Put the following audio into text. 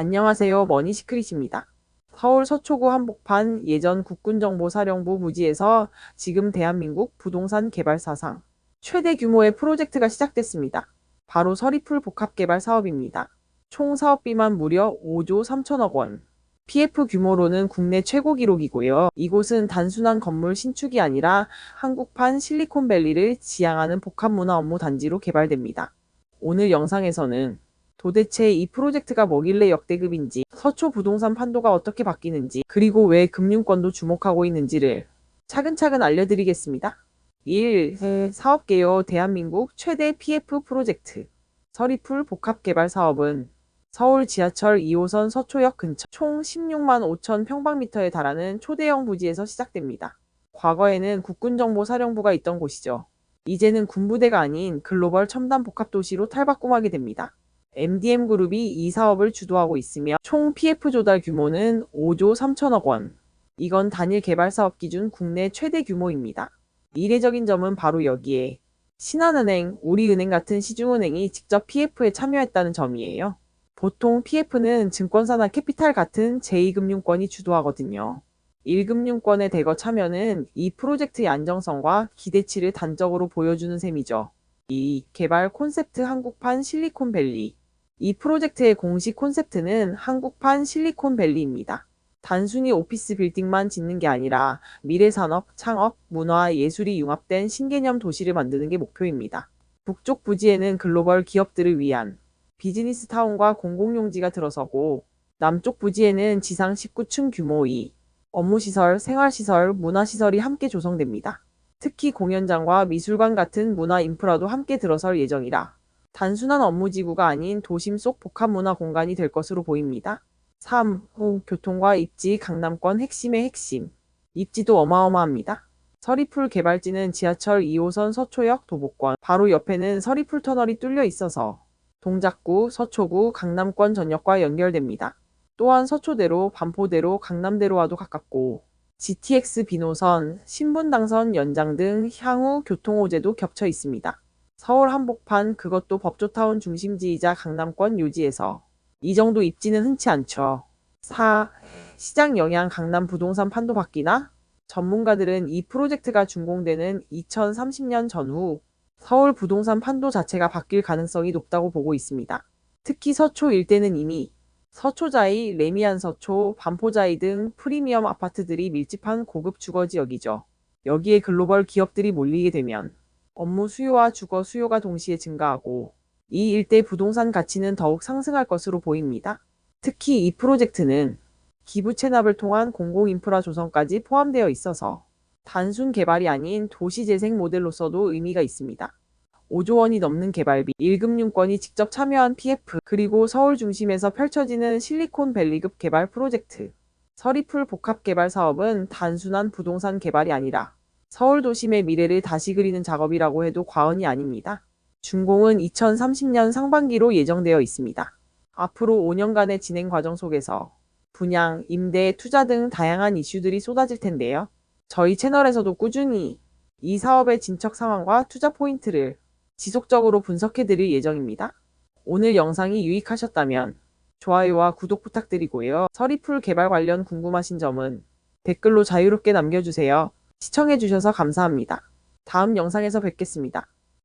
안녕하세요. 머니시크릿입니다. 서울 서초구 한복판 예전 국군정보사령부 부지에서 지금 대한민국 부동산 개발 사상 최대 규모의 프로젝트가 시작됐습니다. 바로 서리풀 복합개발 사업입니다. 총 사업비만 무려 5조 3천억 원. PF 규모로는 국내 최고 기록이고요. 이곳은 단순한 건물 신축이 아니라 한국판 실리콘밸리를 지향하는 복합문화 업무 단지로 개발됩니다. 오늘 영상에서는 도대체 이 프로젝트가 뭐길래 역대급인지, 서초 부동산 판도가 어떻게 바뀌는지, 그리고 왜 금융권도 주목하고 있는지를 차근차근 알려드리겠습니다. 1. 사업개요 대한민국 최대 PF 프로젝트 서리풀 복합개발 사업은 서울 지하철 2호선 서초역 근처 총 16만 5천 평방미터에 달하는 초대형 부지에서 시작됩니다. 과거에는 국군정보사령부가 있던 곳이죠. 이제는 군부대가 아닌 글로벌 첨단 복합도시로 탈바꿈하게 됩니다. MDM그룹이 이 사업을 주도하고 있으며 총 PF 조달 규모는 5조 3천억 원. 이건 단일 개발 사업 기준 국내 최대 규모입니다. 이례적인 점은 바로 여기에 신한은행, 우리은행 같은 시중은행이 직접 PF에 참여했다는 점이에요. 보통 PF는 증권사나 캐피탈 같은 제2금융권이 주도하거든요. 1금융권의 대거 참여는 이 프로젝트의 안정성과 기대치를 단적으로 보여주는 셈이죠. 2. 개발 콘셉트 한국판 실리콘밸리 이 프로젝트의 공식 콘셉트는 한국판 실리콘밸리입니다. 단순히 오피스 빌딩만 짓는 게 아니라 미래 산업, 창업, 문화, 예술이 융합된 신개념 도시를 만드는 게 목표입니다. 북쪽 부지에는 글로벌 기업들을 위한 비즈니스 타운과 공공용지가 들어서고 남쪽 부지에는 지상 19층 규모의 업무시설, 생활시설, 문화시설이 함께 조성됩니다. 특히 공연장과 미술관 같은 문화 인프라도 함께 들어설 예정이라 단순한 업무지구가 아닌 도심 속 복합문화 공간이 될 것으로 보입니다. 3. 호 교통과 입지 강남권 핵심의 핵심. 입지도 어마어마합니다. 서리풀 개발지는 지하철 2호선 서초역 도보권, 바로 옆에는 서리풀 터널이 뚫려 있어서 동작구, 서초구, 강남권 전역과 연결됩니다. 또한 서초대로, 반포대로, 강남대로와도 가깝고 GTX 비노선, 신분당선 연장 등 향후 교통호재도 겹쳐 있습니다. 서울 한복판 그것도 법조타운 중심지이자 강남권 요지에서 이 정도 입지는 흔치 않죠. 4. 시장 영향 강남 부동산 판도 바뀌나? 전문가들은 이 프로젝트가 준공되는 2030년 전후 서울 부동산 판도 자체가 바뀔 가능성이 높다고 보고 있습니다. 특히 서초 일대는 이미 서초자이, 레미안 서초, 반포자이 등 프리미엄 아파트들이 밀집한 고급 주거 지역이죠. 여기에 글로벌 기업들이 몰리게 되면 업무 수요와 주거 수요가 동시에 증가하고 이 일대 부동산 가치는 더욱 상승할 것으로 보입니다. 특히 이 프로젝트는 기부 체납을 통한 공공인프라 조성까지 포함되어 있어서 단순 개발이 아닌 도시재생 모델로서도 의미가 있습니다. 5조 원이 넘는 개발비, 1금융권이 직접 참여한 PF, 그리고 서울 중심에서 펼쳐지는 실리콘밸리급 개발 프로젝트. 서리풀 복합개발 사업은 단순한 부동산 개발이 아니라 서울 도심의 미래를 다시 그리는 작업이라고 해도 과언이 아닙니다. 준공은 2030년 상반기로 예정되어 있습니다. 앞으로 5년간의 진행 과정 속에서 분양, 임대, 투자 등 다양한 이슈들이 쏟아질 텐데요. 저희 채널에서도 꾸준히 이 사업의 진척 상황과 투자 포인트를 지속적으로 분석해 드릴 예정입니다. 오늘 영상이 유익하셨다면 좋아요와 구독 부탁드리고요. 서리풀 개발 관련 궁금하신 점은 댓글로 자유롭게 남겨주세요. 시청해주셔서 감사합니다. 다음 영상에서 뵙겠습니다.